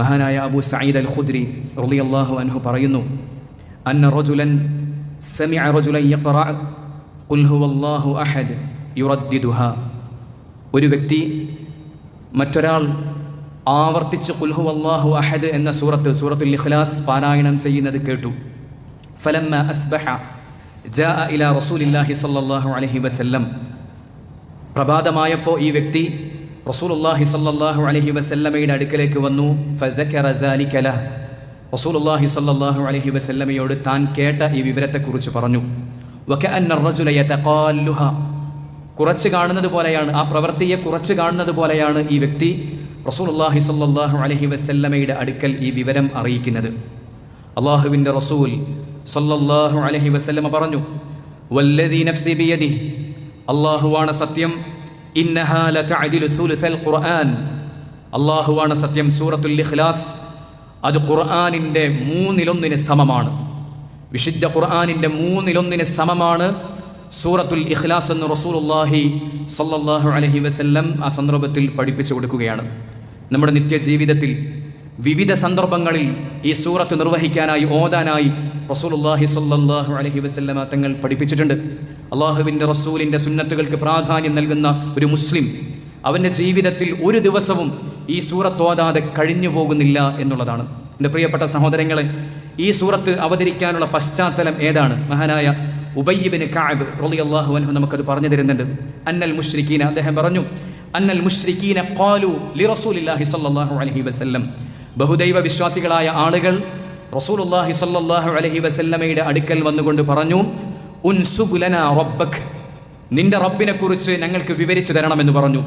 മഹാനായ അബു സയ്യിദ് അൽ ഖുദ്രി റളിയല്ലാഹു അൻഹു പറയുന്നു അന്ന റജുലൻ സമിഅ റജുലൻ യഖറഅ ഖുൽ ഹുവല്ലാഹു അഹദ് യുറദ്ദിദുഹ. ഒരു വ്യക്തി മറ്റൊരാൾ ആവർത്തിച്ച് കുൽഹു അള്ളാഹു അഹദ് എന്ന സൂറത്ത് സൂറത്തുൽ ഇഖ്ലാസ് പാരായണം ചെയ്യുന്നത് കേട്ടു. ഫലമ്മ അസ്ബഹ ജാ ഇല റസൂലില്ലാഹി സല്ലല്ലാഹു അലൈഹി വസല്ലം. പ്രഭാതമായപ്പോൾ ഈ വ്യക്തി റസൂലുള്ളാഹി സല്ലല്ലാഹു അലൈഹി വസല്ലമയുടെ അടുക്കലേക്ക് വന്നു. ഫദക്കറ ദാലികല റസൂലുള്ളാഹി സല്ലല്ലാഹു അലൈഹി വസല്ലമയോട് താൻ കേട്ട ഈ വിവരത്തെക്കുറിച്ച് പറഞ്ഞു. വക്ക അന്നറുലയത്തലുഹ കുറച്ച് കാണുന്നത് പോലെയാണ് ആ പ്രവൃത്തിയെ കുറച്ച് കാണുന്നത് പോലെയാണ് ഈ വ്യക്തി റസൂലുള്ളാഹി സല്ലല്ലാഹു അലൈഹി വസല്ലമയുടെ അടുക്കൽ ഈ വിവരം അറിയിക്കുന്നത്. അള്ളാഹുവിന്റെ റസൂൽ സല്ലല്ലാഹു അലൈഹി വസല്ലമ പറഞ്ഞു വല്ലദീ നഫ്സി ബിയദിഹി. അള്ളാഹുവാണ് സത്യം ഖുർആൻ. അള്ളാഹുവാണ് സത്യം സൂറത്തുൽ ഇഖ്ലാസ്. അത് ഖുർആാനിന്റെ മൂന്നിലൊന്നിന് സമമാണ്. വിശുദ്ധ ഖുർആാനിന്റെ മൂന്നിലൊന്നിന് സമമാണ് സൂറത്തുൽ ഇഖ്ലാസ് എന്ന് റസൂലുള്ളാഹി സല്ലാഹു അലഹി വസല്ലം ആ സന്ദർഭത്തിൽ പഠിപ്പിച്ചു കൊടുക്കുകയാണ്. നമ്മുടെ നിത്യജീവിതത്തിൽ വിവിധ സന്ദർഭങ്ങളിൽ ഈ സൂറത്ത് നിർവഹിക്കാനായി ഓതാനായി റസൂലുള്ളാഹി സല്ലാഹു അലഹി വസ്ല്ലം തങ്ങൾ പഠിപ്പിച്ചിട്ടുണ്ട്. അള്ളാഹുവിന്റെ റസൂലിന്റെ സുന്നത്തുകൾക്ക് പ്രാധാന്യം നൽകുന്ന ഒരു മുസ്ലിം അവന്റെ ജീവിതത്തിൽ ഒരു ദിവസവും ഈ സൂറത്തോതാതെ കഴിഞ്ഞു പോകുന്നില്ല എന്നുള്ളതാണ്. എന്റെ പ്രിയപ്പെട്ട സഹോദരങ്ങളെ ഈ സൂറത്ത് അവതരിക്കാനുള്ള പശ്ചാത്തലം ഏതാണ്? മഹാനായ ഉബയ്യബിന് കാബ് റളിയല്ലാഹു അൻഹു നമുക്കത് പറഞ്ഞു തരുന്നുണ്ട്. അന്നൽ മുഷ്രിഖീന അദ്ദേഹം പറഞ്ഞു അന്നൽ മുഷ്രിഖീന ഖാലു ലി റസൂലില്ലാഹി സ്വല്ലല്ലാഹു അലൈഹി വസല്ലം. ബഹുദൈവ വിശ്വാസികളായ ആളുകൾ റസൂലുള്ളാഹി സ്വല്ലല്ലാഹു അലൈഹി വസല്ലമയുടെ അടുക്കൽ വന്നുകൊണ്ട് പറഞ്ഞു ഉൻസുബുലന റബ്ബക്. നിന്റെ റബ്ബിനെ കുറിച്ച് ഞങ്ങൾക്ക് വിവരിച്ചു തരണമെന്ന് പറഞ്ഞു.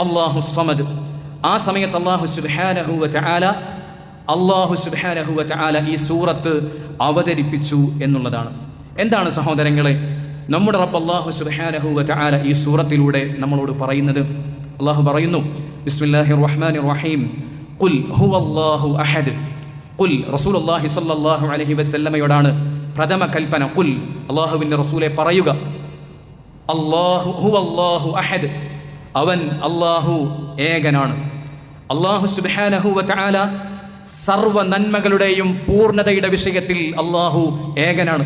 അല്ലാഹു സമദ്. ആ സമയത്ത് അല്ലാഹു സുബ്ഹാനഹു വതആല അള്ളാഹു സുബ്ഹാനഹു വതആല ഈ സൂറത്ത് അവതരിപ്പിച്ചു എന്നുള്ളതാണ്. എന്താണ് സഹോദരങ്ങളെ നമ്മുടെ റബ്ബ് അള്ളാഹു സുബ്ഹാനഹു വതആല ഈ സൂറത്തിലൂടെ നമ്മളോട് പറയുന്നത്? അള്ളാഹു പറയുന്നു ബിസ്മില്ലാഹിർ റഹ്മാനിർ റഹീം ഖുൽ ഹുവല്ലാഹു അഹദ് റസൂൽ അള്ളാഹി സ്വല്ലല്ലാഹു അലഹി വസല്ലമയോടാണ് പ്രഥമ കൽപ്പന കുൽ അള്ളാഹുവിന്റെ റസൂലെ പറയുക അള്ളാഹു അള്ളാഹു അഹദ്. അവൻ അള്ളാഹു ഏകനാണ്. അള്ളാഹു സുബാനഹു വാല സർവ നന്മകളുടെയും പൂർണതയുടെ വിഷയത്തിൽ അള്ളാഹു ഏകനാണ്.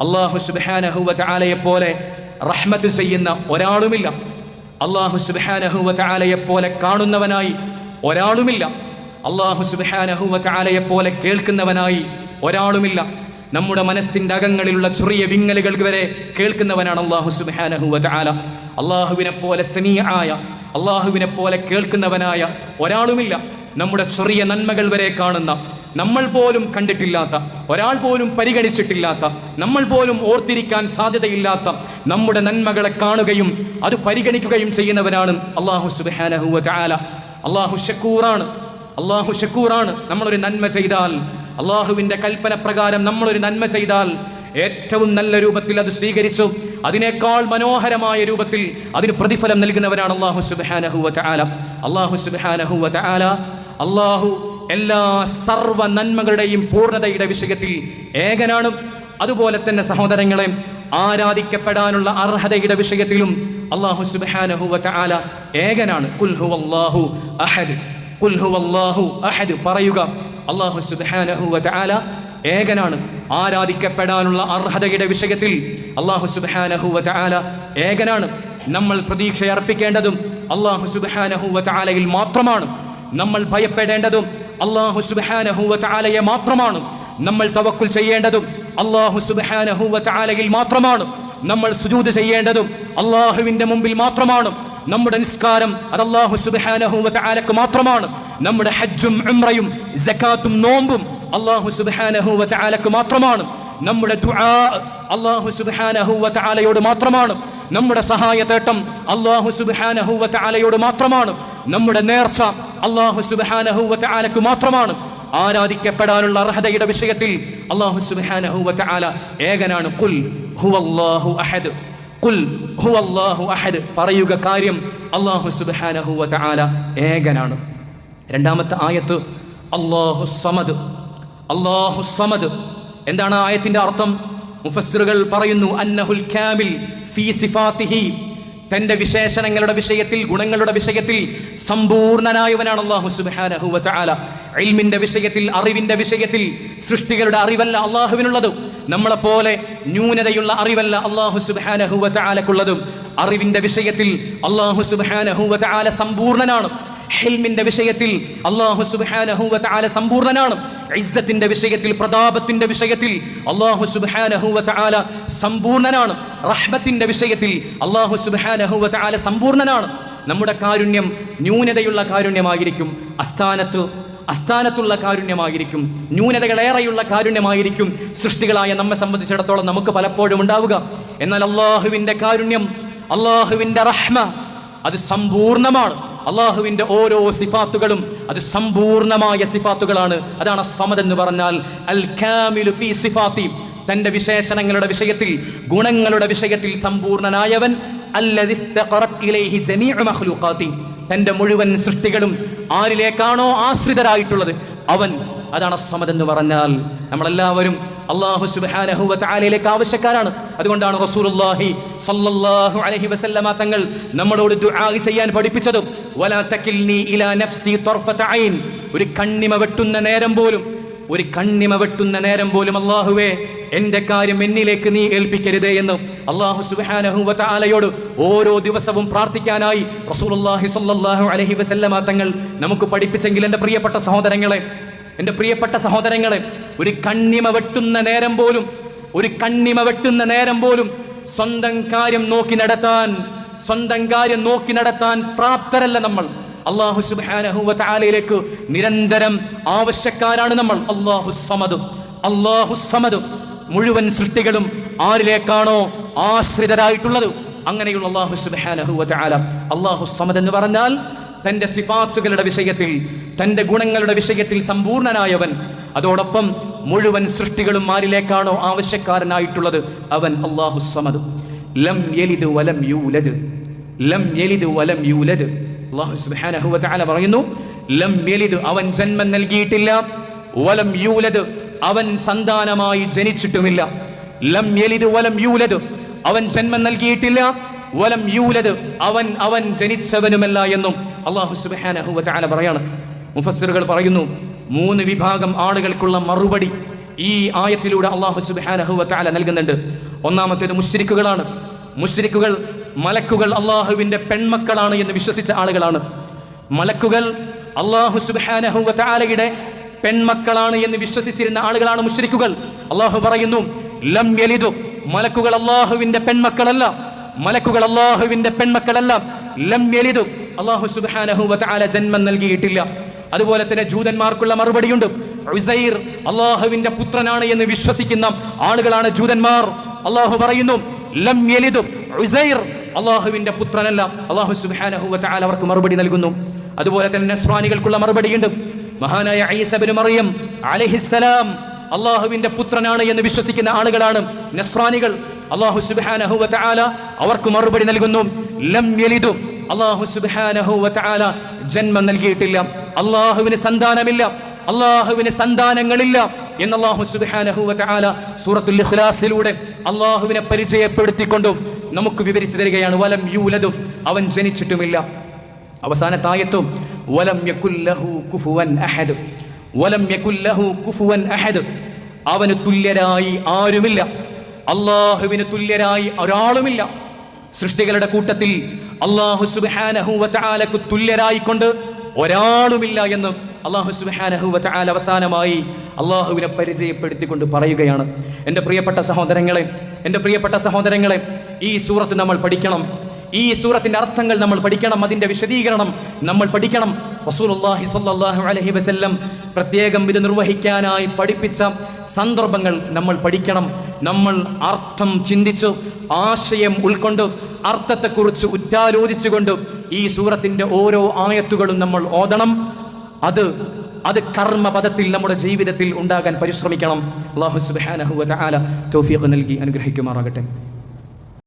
അള്ളാഹു സുബാനഹു വാലയെപ്പോലെ പോലെ റഹ്മത്ത് ചെയ്യുന്ന ഒരാളുമില്ല. അള്ളാഹു സുബാനഹു വാലയെപ്പോലെ പോലെ കാണുന്നവനായി ഒരാളുമില്ല. അള്ളാഹു പോലെ കേൾക്കുന്നവനായി ഒരാളുമില്ല. നമ്മുടെ മനസ്സിന്റെ അകങ്ങളിലുള്ള ചെറിയ വിങ്ങലുകൾക്ക് വരെ കേൾക്കുന്നവനാണ് അള്ളാഹു സുബ്ഹാനഹു വതആല. അള്ളാഹുവിനെ പോലെ സമീആയ അള്ളാഹുവിനെ പോലെ കേൾക്കുന്നവനായ ഒരാളുമില്ല. നമ്മുടെ ചെറിയ നന്മകൾ വരെ കാണുന്ന നമ്മൾ പോലും കണ്ടിട്ടില്ലാത്ത ഒരാൾ പോലും പരിഗണിച്ചിട്ടില്ലാത്ത നമ്മൾ പോലും ഓർത്തിരിക്കാൻ സാധ്യതയില്ലാത്ത നമ്മുടെ നന്മകളെ കാണുകയും അത് പരിഗണിക്കുകയും ചെയ്യുന്നവനാണ് അള്ളാഹു സുബ്ഹാനഹു വതആല. അള്ളാഹു ഷക്കൂറാണ്. അള്ളാഹു ഷക്കൂറാണ് നമ്മളൊരു നന്മ ചെയ്താൽ. അള്ളാഹുവിന്റെ കൽപ്പന പ്രകാരം നമ്മളൊരു നന്മ ചെയ്താൽ ഏറ്റവും നല്ല രൂപത്തിൽ അത് സ്വീകരിച്ചു. അതിനേക്കാൾ മനോഹരമായ രൂപത്തിൽ അതിന് പ്രതിഫലം നൽകുന്നവരാണ് അള്ളാഹു സുബാനഹു ആല അള്ളാഹു സുബാനഹു ആല അള്ളാഹു എല്ലാ സർവ നന്മകളുടെയും പൂർണതയുടെ വിഷയത്തിൽ ഏകനാണ്. അതുപോലെ തന്നെ സഹോദരങ്ങളെ ആരാധിക്കപ്പെടാനുള്ള അർഹതയുടെ വിഷയത്തിലും അള്ളാഹു സുബാനഹു ആല ഏകനാണ്. കുൽഹു അള്ളാഹു അഹദ്. അഹദ് പറയുക. അള്ളാഹു സുബാനഹു വാല ഏകനാണ്. ആരാധിക്കപ്പെടാനുള്ള അർഹതയുടെ വിഷയത്തിൽ അള്ളാഹു സുബാനഹു വാല ഏകനാണ്. നമ്മൾ പ്രതീക്ഷ അർപ്പിക്കേണ്ടതും അള്ളാഹു സുബാനഹു വാലയിൽ മാത്രമാണ്. നമ്മൾ ഭയപ്പെടേണ്ടതും അള്ളാഹു സുബാനഹു വാലയെ മാത്രമാണ്. നമ്മൾ തവക്കുൽ ചെയ്യേണ്ടതും അള്ളാഹു സുബാനഹു വാലയിൽ മാത്രമാണ്. നമ്മൾ സുജൂത് ചെയ്യേണ്ടതും അള്ളാഹുവിന്റെ മുമ്പിൽ മാത്രമാണ്. നമ്മുടെ നിസ്കാരം അത് അള്ളാഹു സുബാനഹുലക്ക് മാത്രമാണ്. നമ്മുടെ ഹജ്ജും ഉംറയും ജക്കാത്തും നോമ്പും അള്ളാഹു സുബ്ഹാനഹു വതആലക്ക് മാത്രമാണ്. നമ്മുടെ അള്ളാഹു സുബ്ഹാനഹു വതആലയോട് മാത്രമാണ്. നമ്മുടെ സഹായ തേട്ടം അള്ളാഹു സുബ്ഹാനഹു വതആലയോട് മാത്രമാണ്. നമ്മുടെ നേർച്ച അള്ളാഹു സുബ്ഹാനഹു വതആലക്ക് മാത്രമാണ്. ആരാധിക്കപ്പെടാനുള്ള അർഹതയുടെ വിഷയത്തിൽ അള്ളാഹു സുബ്ഹാനഹു വതആല ഏകനാണ്. ഖുൽ ഹുവല്ലാഹു അഹദ്. ഖുൽ ഹുവല്ലാഹു അഹദ് പറയുക കാര്യം അള്ളാഹു സുബ്ഹാനഹു വതആല ഏകനാണ്. രണ്ടാമത്തെ ആയത്ത് അള്ളാഹു സമദ്. അള്ളാഹു സമദ്. എന്താണ് ആയത്തിന്റെ അർത്ഥം? മുഫസ്സിറുകൾ പറയുന്നു അന്നഹുൽ കാമിൽ ഫീ സിഫാത്തിഹി. തന്റെ വിശേഷണങ്ങളുടെ വിഷയത്തിൽ ഗുണങ്ങളുടെ വിഷയത്തിൽ സമ്പൂർണനായവനാണ് അള്ളാഹു സുബ്ഹാനഹു വ തആല. ഇൽമിന്റെ വിഷയത്തിൽ അറിവിന്റെ വിഷയത്തിൽ സൃഷ്ടികളുടെ അറിവല്ല അള്ളാഹുവിനുള്ളത് നമ്മളെപ്പോലെ ന്യൂനതയുള്ള അറിവല്ല അള്ളാഹു സുബ്ഹാനഹു വ തആലക്കുള്ളതും അറിവിന്റെ വിഷയത്തിൽ അള്ളാഹു സുബ്ഹാനഹു വ തആല സമ്പൂർണനാണ്. ഹിൽമിന്റെ വിഷയത്തിൽ അള്ളാഹു സുബ്ഹാനഹു വ തആല സമ്പൂർണനാണ്. ഇസ്സത്തിന്റെ വിഷയത്തിൽ പ്രതാപത്തിന്റെ വിഷയത്തിൽ അള്ളാഹു സുബ്ഹാനഹു വ തആല സമ്പൂർണനാണ്. റഹ്മത്തിന്റെ വിഷയത്തിൽ അള്ളാഹു സുബ്ഹാനഹു വ തആല സമ്പൂർണനാണ്. നമ്മുടെ കാരുണ്യം ന്യൂനതയുള്ള കാരുണ്യമായിരിക്കും. അസ്ഥാനത്ത് അസ്ഥാനത്തുള്ള കാരുണ്യമായിരിക്കും. ന്യൂനതകളേറെയുള്ള കാരുണ്യമായിരിക്കും. സൃഷ്ടികളായ നമ്മെ സംബന്ധിച്ചിടത്തോളം നമുക്ക് പലപ്പോഴും ഉണ്ടാവുക. എന്നാൽ അള്ളാഹുവിന്റെ കാരുണ്യം അള്ളാഹുവിന്റെ റഹ്മ അത് സമ്പൂർണമാണ് അള്ളാഹുവിന്റെ ഓരോ സിഫാത്തുകളും അത് സമ്പൂർണമായ സിഫാത്തുകളാണ്. അതാണ് സമദ് എന്ന് പറഞ്ഞാൽ അൽ കാമിലു ഫീ സിഫാത്തി. തന്റെ വിശേഷണങ്ങളുടെ വിഷയത്തിൽ ഗുണങ്ങളുടെ വിഷയത്തിൽ സമ്പൂർണനായവൻ തന്റെ മുഴുവൻ സൃഷ്ടികളും ആരിലേക്കാണോ ആശ്രിതരായിട്ടുള്ളത്? അവൻ അതാണ് അസമത് എന്ന് പറഞ്ഞാൽ നമ്മളെല്ലാവരും അള്ളാഹു സുബാനഹു വ ആവശ്യക്കാരാണ്. അതുകൊണ്ടാണ് റസൂലുള്ളാഹി സല്ലല്ലാഹു അലൈഹി വസല്ലമ തങ്ങൾ നമ്മളോട് ദുആ ചെയ്യാൻ പഠിപ്പിച്ചതും വലാ തകിൽനി ഇലാ നഫ്സി തർഫത ഒരു കണ്ണിമ വെട്ടുന്ന നേരം പോലും ഒരു കണ്ണിമ വെട്ടുന്ന നേരം പോലും അള്ളാഹുവേ എന്റെ കാര്യം എന്നിലേക്ക് നീ ഏൽപ്പിക്കരുതേ എന്ന് അള്ളാഹു സുബ്ഹാനഹു വ ഓരോ ദിവസവും പ്രാർത്ഥിക്കാനായി അലൈഹി വസല്ലമ തങ്ങൾ നമുക്ക് പഠിപ്പിച്ചെങ്കിൽ എന്റെ പ്രിയപ്പെട്ട സഹോദരങ്ങളെ എന്റെ പ്രിയപ്പെട്ട സഹോദരങ്ങളെ ഒരു കണ്ണിമ വെട്ടുന്ന നേരം പോലും ഒരു കണ്ണിമ വെട്ടുന്ന നേരം പോലും സ്വന്തം കാര്യം നോക്കി നടത്താൻ സ്വന്തം കാര്യം നോക്കി നടത്താൻ പ്രാപ്തരല്ല നമ്മൾ. അള്ളാഹു വ നിരന്തരം ആവശ്യക്കാരാണ് നമ്മൾ. അള്ളാഹു സമദ് അള്ളാഹു സമദ്. മുഴുവൻ സൃഷ്ടികളും ആരിലേക്കാണോ ആശ്രിതരായിട്ടുള്ളത്? അങ്ങനെയുള്ള അള്ളാഹു തആല അള്ളാഹു സമദ് എന്ന് പറഞ്ഞാൽ തന്റെ സിഫാത്തുകളുടെ വിഷയത്തിൽ തന്റെ ഗുണങ്ങളുടെ വിഷയത്തിൽ സമ്പൂർണനായവൻ. അതോടൊപ്പം മുഴുവൻ സൃഷ്ടികളും ആരിലേക്കാണോ ആവശ്യക്കാരനായിട്ടുള്ളത്? അവൻ അള്ളാഹു സമദ്. ലം യലിദ് വലം യൂലദ്. ലം യലിദ് വലം യൂലദ്. അള്ളാഹു വതആല പറയുന്നു ലം യലിദ് അവൻ ജന്മം നൽകിയിട്ടില്ല. വലം യൂലദ് അവൻ സന്താനമായി ജനിച്ചിട്ടുമില്ല. ലം യലിദ് വലം യൂലത് അവൻ ജന്മം നൽകിയിട്ടില്ല. വലം യൂലത് അവൻ അവൻ ജനിച്ചവനുമല്ല എന്നും അള്ളാഹു തആല പറയാണ്. മുഫസ്സിറുകൾ പറയുന്നു മൂന്ന് വിഭാഗം ആളുകൾക്കുള്ള മറുപടി ഈ ആയത്തിലൂടെ അള്ളാഹു തആല നൽകുന്നുണ്ട്. ഒന്നാമത്തേത് മുശ്രിക്കുകളാണ്. മുശ്രിക്കുകൾ മലക്കുകൾ അള്ളാഹുവിന്റെ പെൺമക്കളാണ് എന്ന് വിശ്വസിച്ച ആളുകളാണ്. മലക്കുകൾ അള്ളാഹു തആലയുടെ പെൺമക്കളാണ് എന്ന് വിശ്വസിച്ചിരുന്ന ആളുകളാണ് മുശ്രിക്കുകൾ അള്ളാഹു പറയുന്നു ലം യലിദു മലക്കുകൾ അള്ളാഹുവിന്റെ പെൺമക്കളല്ല. മലക്കുകൾ അള്ളാഹുവിന്റെ പെൺമക്കളല്ല. ലം യലിദു അള്ളാഹു സുബ്ഹാനഹു വതആല ജന്മം നൽകിയിട്ടില്ല. അതുപോലെ തന്നെ ജൂതന്മാർക്കുള്ള മറുപടിയുണ്ട്. ഉസൈർ അള്ളാഹുവിന്റെ പുത്രനാണ് എന്ന് വിശ്വസിക്കുന്ന ആളുകളാണ് ജൂതന്മാർ. അള്ളാഹു പറയുന്നു ലം യലിദു ഉസൈർ അള്ളാഹുവിന്റെ പുത്രനല്ല. അള്ളാഹു സുബ്ഹാനഹു വതആല അവർക്ക് മറുപടി നൽകുന്നു. അതുപോലെ തന്നെ നസ്രാനികൾക്കുള്ള മറുപടിയുണ്ട്. മഹാനായ ഐസബിന് മറിയം അലഹിസ്സലാം അള്ളാഹുവിന്റെ പുത്രനാണ് എന്ന് വിശ്വസിക്കുന്ന ആളുകളാണ്. നസ്രാനികൾ. അള്ളാഹു സുബാനഹു വാല അവർക്ക് മറുപടി നൽകുന്നു. ലം യലിദു. അള്ളാഹു സുബാനഹു വാല ജന്മം നൽകിയിട്ടില്ല. അള്ളാഹുവിന് സന്താനമില്ല. അള്ളാഹുവിന് സന്താനങ്ങളില്ല എന്ന് അള്ളാഹു സുബാനഹു വാല സൂറത്തുൽ ഇഖ്ലാസിലൂടെ അള്ളാഹുവിനെ പരിചയപ്പെടുത്തിക്കൊണ്ടും നമുക്ക് വിവരിച്ചു തരികയാണ്. വലം യൂലതും അവൻ ജനിച്ചിട്ടുമില്ല. അവസാനത്തെ ആയത്തും വലം യകുല്ലഹു കുഫുവൻ അഹദ്. വലം യകുല്ലഹു കുഫുവൻ അഹദ്. അവന് തുല്യരായി ആരുമില്ല. അള്ളാഹുവിന് തുല്യരായി ഒരാളുമില്ല. സൃഷ്ടികളുടെ കൂട്ടത്തിൽ അള്ളാഹു തആലക്ക് തുല്യരായിക്കൊണ്ട് ഒരാളുമില്ല എന്ന് അള്ളാഹു തആല അവസാനമായി അള്ളാഹുവിനെ പരിചയപ്പെടുത്തിക്കൊണ്ട് പറയുകയാണ്. എന്റെ പ്രിയപ്പെട്ട സഹോദരങ്ങളെ എന്റെ പ്രിയപ്പെട്ട സഹോദരങ്ങളെ ഈ സൂറത്ത് നമ്മൾ പഠിക്കണം. ഈ സൂറത്തിന്റെ അർത്ഥങ്ങൾ നമ്മൾ പഠിക്കണം അതിന്റെ വിശദീകരണം നമ്മൾ പഠിക്കണം. റസൂലുള്ളാഹി സ്വല്ലല്ലാഹു അലൈഹി വസല്ലം പ്രത്യേകം ഇത് നിർവഹിക്കാനായി പഠിപ്പിച്ച സന്ദർഭങ്ങൾ നമ്മൾ പഠിക്കണം. നമ്മൾ അർത്ഥം ചിന്തിച്ചു ആശയം ഉൾക്കൊണ്ട് അർത്ഥത്തെക്കുറിച്ച് ഉറ്റാലോചിച്ചുകൊണ്ട് ഈ സൂറത്തിന്റെ ഓരോ ആയത്തുകളും നമ്മൾ ഓതണം. അത് അത് കർമ്മപദത്തിൽ നമ്മുടെ ജീവിതത്തിൽ ഉണ്ടാകാൻ പരിശ്രമിക്കണം. അള്ളാഹു തോഫിയൊക്കെ തൗഫീഖ് നൽകി അനുഗ്രഹിക്കുമാറാകട്ടെ.